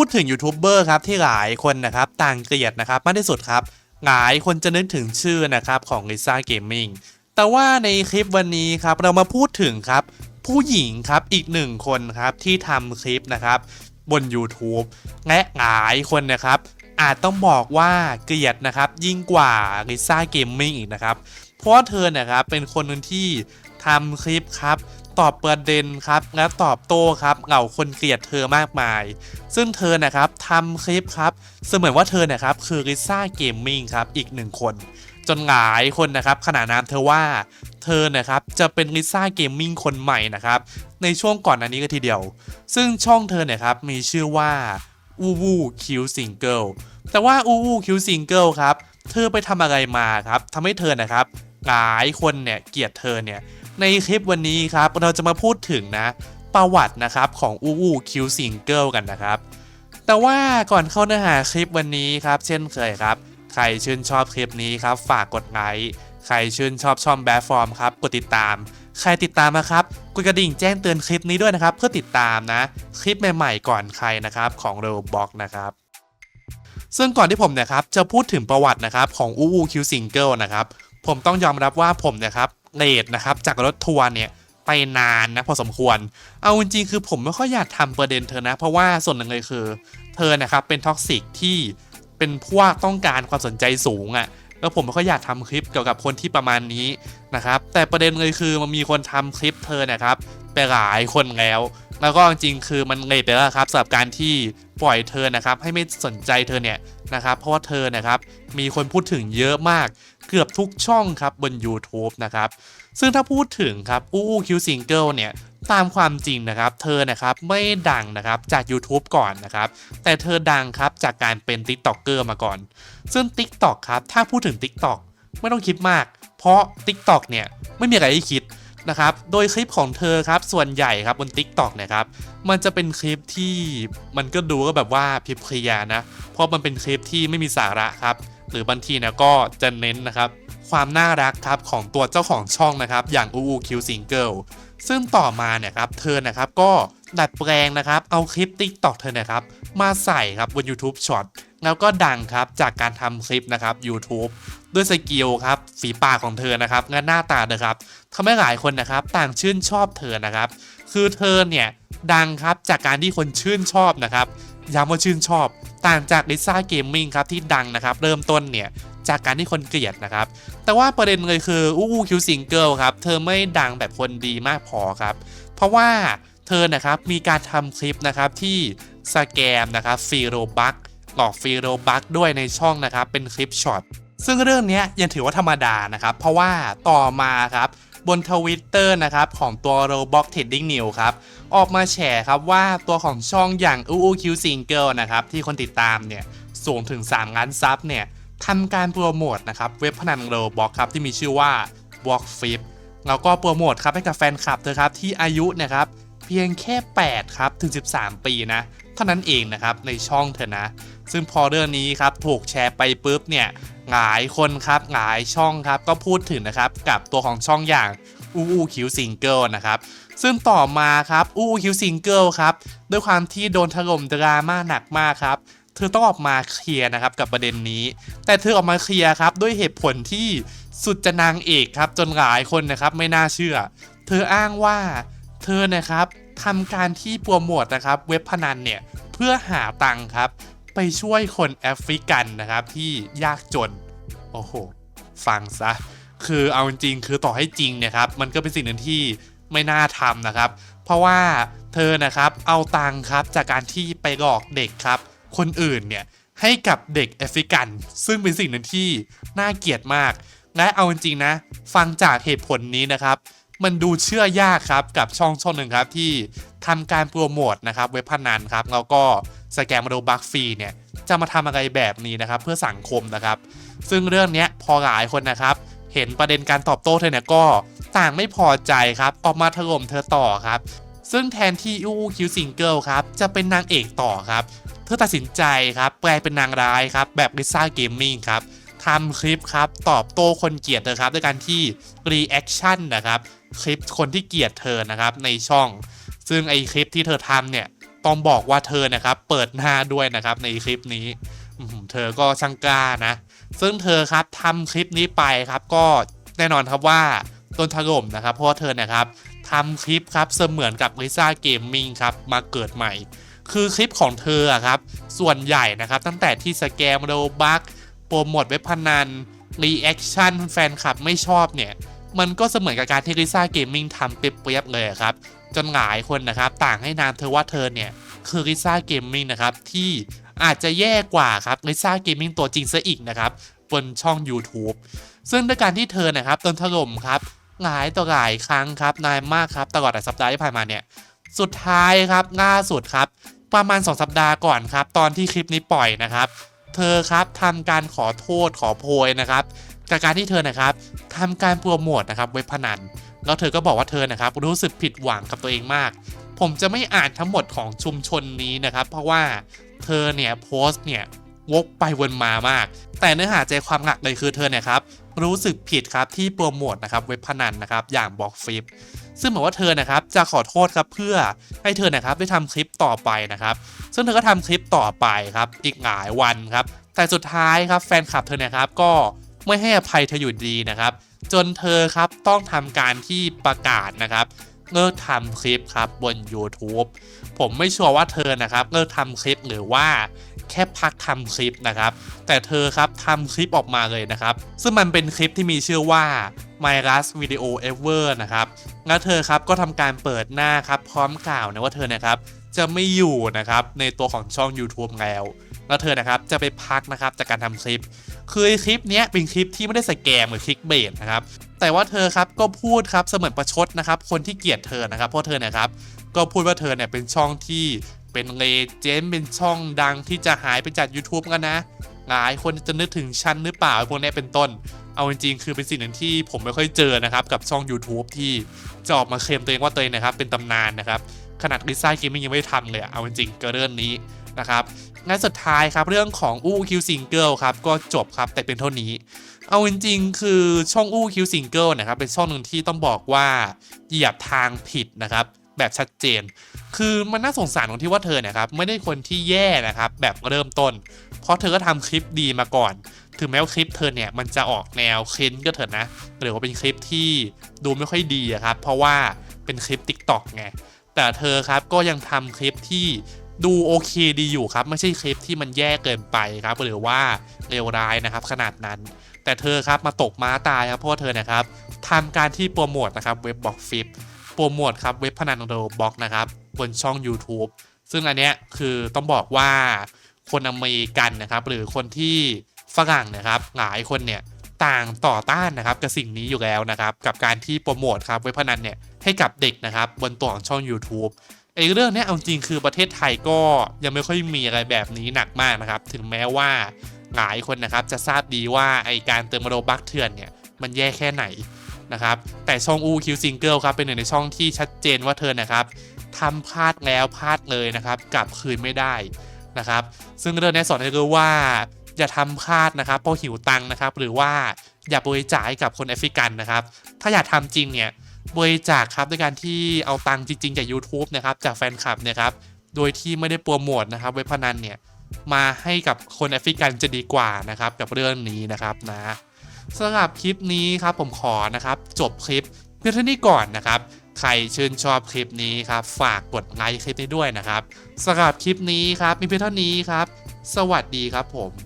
พูดถึงยูทูบเบอร์ครับที่หลายคนนะครับต่างเกลียดนะครับมากที่สุดครับหลายคนจะนึกถึงชื่อนะครับของ Lisa Gaming แต่ว่าในคลิปวันนี้ครับเรามาพูดถึงครับผู้หญิงครับอีกหนึ่งคนครับที่ทำคลิปนะครับบน YouTube และหลายคนนะครับอาจต้องบอกว่าเกลียดนะครับยิ่งกว่า Lisa Gaming อีกนะครับเพราะเธอนะครับเป็นคนหนึ่งที่ทำคลิปครับ ตอบประเด็นครับและตอบโต้ครับเหล่าคนเกลียดเธอมากมาย ซึ่งเธอนะครับทำคลิปครับ เสมือนว่าเธอนะครับคือ Lisa Gaming ครับอีกหนึ่งคน จนหลายคนนะครับขนานนามเธอว่าเธอนะครับจะเป็น Lisa Gaming คนใหม่นะครับในช่วงก่อนอันนี้ก็ทีเดียว ซึ่งช่องเธอเนี่ยครับมีชื่อว่าอูวูคิวซิงเกิลแต่ว่าอูวูคิวซิงเกิลครับเธอไปทำอะไรมาครับทำให้เธอนะครับหลายคนเนี่ยเกลียดเธอเนี่ย ในคลิปวันนี้ครับเราจะมาพูดถึงนะ ประวัตินะครับของอูอูคิวซิงเกิลกันนะครับ แต่ว่าก่อนเข้าเนื้อหาคลิปวันนี้ครับ เช่นเคยครับ ใครชื่นชอบคลิปนี้ครับ ฝากกดไลค์ใครชื่นชอบช่องแบฟอร์มครับกดติดตาม ใครติดตามนะครับกดกระดิ่งแจ้งเตือนคลิปนี้ด้วยนะครับ เพื่อติดตามนะ คลิปใหม่ๆก่อนใครนะครับของ r o b o x นะครับซึ่งก่อนที่ผมเนะครับจะพูดถึงประวัตินะครับของอูอูคิวซิงเกิลนะครับผมต้องยอมรับว่าผมเนะครับ เลดนะครับจากรถทัวร์เนี่ยไปนานนะพอสมควร เอาจริงๆคือผมไม่ค่อยอยากทำประเด็นเธอนะ เพราะว่าส่วนหนึ่งเลยคือ เธอนะครับเป็นท็อกซิกที่เป็นพวกต้องการความสนใจสูงอะ่ะแล้วผมไม่ค่อยอยากทำคลิปเกี่ยวกับคนที่ประมาณนี้นะครับแต่ประเด็นเลยคือมันมีคนทำคลิปเธอนะครับไปหลายคนแล้ว แล้วก็จริงๆคือมันเลยไปแล้วครับสำหรับการที่ปล่อยเธอนะครับให้ไม่สนใจเธอเนี่ยนะครับเพราะว่าเธอนะครับมีคนพูดถึงเยอะมาก เกือบทุกช่องครับบน YouTube นะครับ ซึ่งถ้าพูดถึงครับอู้คิวซิงเกิลเนี่ยตามความจริงนะครับ เธอนะครับไม่ดังนะครับจาก YouTube ก่อนนะครับ แต่เธอดังครับจากการเป็น TikToker มาก่อน ซึ่ง TikTok ครับถ้าพูดถึง TikTok ไม่ต้องคิดมาก เพราะ TikTok เนี่ยไม่มีอะไรให้คิดนะครับ โดยคลิปของเธอครับส่วนใหญ่ครับบน TikTok เนะครับ มันจะเป็นคลิปที่มันก็ดูก็แบบว่าเพลียนะ เพราะมันเป็นคลิปที่ไม่มีสาระครับ หรือบางทีนะก็จะเน้นนะครับความน่ารักครับของตัวเจ้าของช่องนะครับ อย่างอูอูคิวซิงเกิลซึ่งต่อมาเนี่ยครับเธอนะครับก็ดัดแปลงนะครับ เอาคลิป TikTok เธอนะครับ มาใส่ครับบน YouTube Short แล้วก็ดังครับจากการทำคลิปนะครับ YouTube ด้วยสกิลครับฝีปากของเธอนะครับและหน้าตานะครับทำให้หลายคนนะครับต่างชื่นชอบเธอนะครับ คือเธอเนี่ยดังครับจากการที่คนชื่นชอบนะครับย้ำว่าชื่นชอบ ต่างจาก Lisa Gaming ครับที่ดังนะครับเริ่มต้นเนี่ยจากการที่คนเกลียดนะครับ แต่ว่าประเด็นเลยคืออู้อู้คิวซิงเกิลครับเธอไม่ดังแบบคนดีมากพอครับ เพราะว่าเธอนะครับมีการทำคลิปนะครับที่สแกมนะครับฟีโรบักหลอกฟีโรบักด้วยในช่องนะครับเป็นคลิปช็อตซึ่งเรื่องนี้ยังถือว่าธรรมดานะครับ เพราะว่าต่อมาครับบนทวิตเตอร์นะครับของตัว Roblox Trading News ครับ ออกมาแฉครับว่าตัวของช่องอย่างอูอูคิวซิงเกิลนะครับที่คนติดตามเนี่ยสูงถึง 3 ล้านซับเนี่ยทำการโปรโมทนะครับเว็บพนันโรบ็อกครับที่มีชื่อว่า b l o c k f i p แล้วก็โปรโมทครับให้กับแฟนคลับเธอครับที่อายุนะครับเพียงแค่ 8 ครับ ถึง 13 ปีนะ เท่านั้นเองนะครับ ในช่องเธอนะ ซึ่งพอเรื่องนี้ครับ ถูกแชร์ไปปุ๊บเนี่ยหลายคนครับหลายช่องครับ ก็พูดถึงนะครับ กับตัวของช่องอย่างอูอูคิวซิงเกิลนะครับ ซึ่งต่อมาครับ อูอูคิวซิงเกิลครับ ด้วยความที่โดนถล่มดราม่าหนักมากครับ เธอต้องออกมาเคลียร์นะครับกับประเด็นนี้ แต่เธอออกมาเคลียร์ครับ ด้วยเหตุผลที่สุดจะนางเอกครับ จนหลายคนนะครับไม่น่าเชื่อ เธออ้างว่าเธอนะครับทำการที่โปรโมทนะครับเว็บพนันเนี่ยเพื่อหาตังค์ครับ ไปช่วยคนแอฟริกันนะครับที่ยากจน โอ้โห ฟังซะ คือเอาจริงคือต่อให้จริงเนี่ยครับ มันก็เป็นสิ่งหนึ่งที่ ไม่น่าทำนะครับ เพราะว่าเธอนะครับเอาตังค์ครับจากการที่ไปหลอกเด็กครับ คนอื่นเนี่ยให้กับเด็กแอฟริกัน ซึ่งเป็นสิ่งหนึ่งที่น่าเกลียดมาก และเอาจริงๆนะ ฟังจากเหตุผลนี้นะครับ มันดูเชื่อยากครับกับช่องช่องหนึ่งครับที่ทำการโปรโมทนะครับเว็บพนันครับแล้วก็สแกมมาโดบักฟรีเนี่ยจะมาทำอะไรแบบนี้นะครับ เพื่อสังคมนะครับ ซึ่งเรื่องนี้พอหลายคนนะครับ เห็นประเด็นการตอบโต้เธอเนี่ยก็ ต่างไม่พอใจครับ ออกมาถล่มเธอต่อครับ ซึ่งแทนที่อูคิวซิงเกิลครับ จะเป็นนางเอกต่อครับ เธอตัดสินใจครับ แปลเป็นนางร้ายครับ แบบลิซ่าเกมมิ่งครับทำคลิปครับ ตอบโต้คนเกลียดเธอครับ ด้วยการที่รีแอคชั่นนะครับ คลิปคนที่เกลียดเธอนะครับในช่อง ซึ่งไอคลิปที่เธอทำเนี่ยต้องบอกว่าเธอนะครับ เปิดหน้าด้วยนะครับในคลิปนี้เธอก็ช่างกล้านะ ซึ่งเธอครับทำคลิปนี้ไปครับก็แน่นอนครับว่า โดนถล่มนะครับ เพราะว่าเธอนะครับทำคลิปครับเสมือนกับลิซ่าเกมมิ่งครับมาเกิดใหม่ คือคลิปของเธออะครับส่วนใหญ่นะครับตั้งแต่ที่สแกมโรบักโปรโมทเว็บพนันรีแอคชั่นแฟนคลับไม่ชอบเนี่ยมันก็เสมือนกับการที่ลิซ่าเกมมิ่งทำเปรียบเลยครับจนหลายคนนะครับต่างให้นามเธอว่าเธอเนี่ยคือลิซ่าเกมมิ่งนะครับที่อาจจะแย่กว่าครับลิซ่าเกมมิ่งตัวจริงซะอีกนะครับบนช่อง YouTube ซึ่งด้วยการที่เธอนะครับโดนถล่มครับ หลายต่อหลายครั้งครับนานมากครับตลอดสัปดาห์ที่ผ่านมาเนี่ยสุดท้ายครับล่าสุดครับ ประมาณ 2 สัปดาห์ก่อนครับ ตอนที่คลิปนี้ปล่อยนะครับ เธอครับทำการขอโทษขอโพยนะครับจากการที่เธอนะครับทำการโปรโมทนะครับเว็บพนันแล้วเธอก็บอกว่าเธอนะครับรู้สึกผิดหวังกับตัวเองมาก ผมจะไม่อ่านทั้งหมดของชุมชนนี้นะครับ เพราะว่าเธอเนี่ยโพสต์เนี่ย วกไปวนมามาก แต่เนื้อหาใจความหลักเลยคือเธอเนี่ยครับรู้สึกผิดครับที่โปรโมทนะครับเว็บพนันนะครับอย่างบล็อกฟิปซึ่งบอกว่าเธอนะครับจะขอโทษครับเพื่อให้เธอนะครับได้ทำคลิปต่อไปนะครับ ซึ่งเธอก็ทำคลิปต่อไปครับอีกหลายวันครับแต่สุดท้ายครับแฟนคลับเธอเนะครับก็ไม่ให้อภัยเธออยู่ดีนะครับ จนเธอครับต้องทำการที่ประกาศนะครับ เลิกทำคลิปครับบน YouTube ผมไม่ชัวร์ว่าเธอนะครับเลิกทำคลิปหรือว่าแค่พักทำคลิปนะครับ แต่เธอครับทำคลิปออกมาเลยนะครับ ซึ่งมันเป็นคลิปที่มีชื่อว่า My Last Video Ever นะครับแล้วเธอครับก็ทำการเปิดหน้าครับพร้อมกล่าวนะว่าเธอนะครับจะไม่อยู่นะครับในตัวของช่อง YouTube แล้วแล้วเธอนะครับจะไปพักนะครับจากการทำคลิป คือคลิปนี้เป็นคลิปที่ไม่ได้สแกมหรือคลิกเบสนะครับ แต่ว่าเธอครับก็พูดครับเสมือนประชดนะครับคนที่เกลียดเธอนะครับเพราะเธอเนะครับก็พูดว่าเธอเนี่ยเป็นช่องที่เป็นเลเจนด์เป็นช่องดังที่จะหายไปจาก YouTube กันนะ หลายคนจะนึกถึงฉันหรือเปล่าพวกนี้เป็นต้น เอาจริงๆ คือเป็นสิ่งหนึ่งที่ผมไม่ค่อยเจอนะครับ กับช่อง YouTube ที่จะออกมาเคลมตัวเองว่าตัวเองนะครับเป็นตำนานนะครับ ขนาดลิซ่าเกมมิ่งยังไม่ทำเลยเอาจริงๆก็เรื่องนี้ นะครับงั้นสุดท้ายครับเรื่องของอู้คิวซิงเกิลครับก็จบครับแต่เป็นเท่านี้ เอาจริงๆคือช่องอู้คิวซิงเกิลนะครับเป็นช่องหนึ่งที่ต้องบอกว่าเหยียบทางผิดนะครับแบบชัดเจน คือมันน่าสงสารตรงที่ว่าเธอเนี่ยครับไม่ได้คนที่แย่นะครับแบบเริ่มต้น เพราะเธอก็ทำคลิปดีมาก่อน ถึงแม้ว่าคลิปเธอเนี่ยมันจะออกแนวเค้นก็เถอะนะหรือว่าเป็นคลิปที่ดูไม่ค่อยดีครับเพราะว่าเป็นคลิป Tik t o อกไงแต่เธอครับก็ยังทำคลิปที่ ดูโอเคดีอยู่ครับ ไม่ใช่คลิปที่มันแย่เกินไปครับหรือว่าเลวร้ายนะครับ ขนาดนั้น แต่เธอครับมาตกม้าตายครับเพราะว่าเธอเนะครับทำการที่โปรโมทนะครับเว็บบล็อกฟิปโปรโมทครับเว็บพนันโรบ็อกนะครับบนช่อง YouTube ซึ่งอันเนี้ยคือต้องบอกว่าคนอเมริกันนะครับ หรือคนที่ฝรั่งนะครับ หลายคนเนี่ยต่างต่อต้านนะครับกับสิ่งนี้อยู่แล้วนะครับ กับการที่โปรโมทครับเว็บพนันเนี่ยให้กับเด็กนะครับบนตัวของช่อง YouTube ไอ้เรื่องนี้เอาจริงคือประเทศไทยก็ยังไม่ค่อยมีอะไรแบบนี้หนักมากนะครับ ถึงแม้ว่าหลายคนนะครับจะทราบดีว่าไอการเติมโรบักเถื่อนเนี่ยมันแย่แค่ไหนนะครับแต่ช่องอูคิวซิงเกิลครับเป็นหนึ่งในช่องที่ชัดเจนว่าเธอนะครับทำพลาดแล้วพลาดเลยนะครับกลับคืนไม่ได้นะครับ ซึ่งเรื่องนี้สอนให้รู้ว่า อย่าทำพลาดนะครับเพราะหิวตังนะครับ หรือว่าอย่าบริจาคกับคนแอฟริกันนะครับ ถ้าอยากทำจริงเนี่ย บริจาคครับด้วยการที่เอาตังค์จริงๆจาก YouTube นะครับจากแฟนคลับเนะครับโดยที่ไม่ได้โปรโมทนะครับเว็บพนันเนี่ยมาให้กับคนแอฟริกันจะดีกว่านะครับกับเรื่องนี้นะครับนะสำหรับคลิปนี้ครับผมขอนะครับจบคลิปเพียงเท่านี้ก่อนนะครับใครชื่นชอบคลิปนี้ครับฝากกดไลค์คลิปนี้ด้วยนะครับสำหรับคลิปนี้ครับมีเพียงเท่านี้ครับ สวัสดีครับผม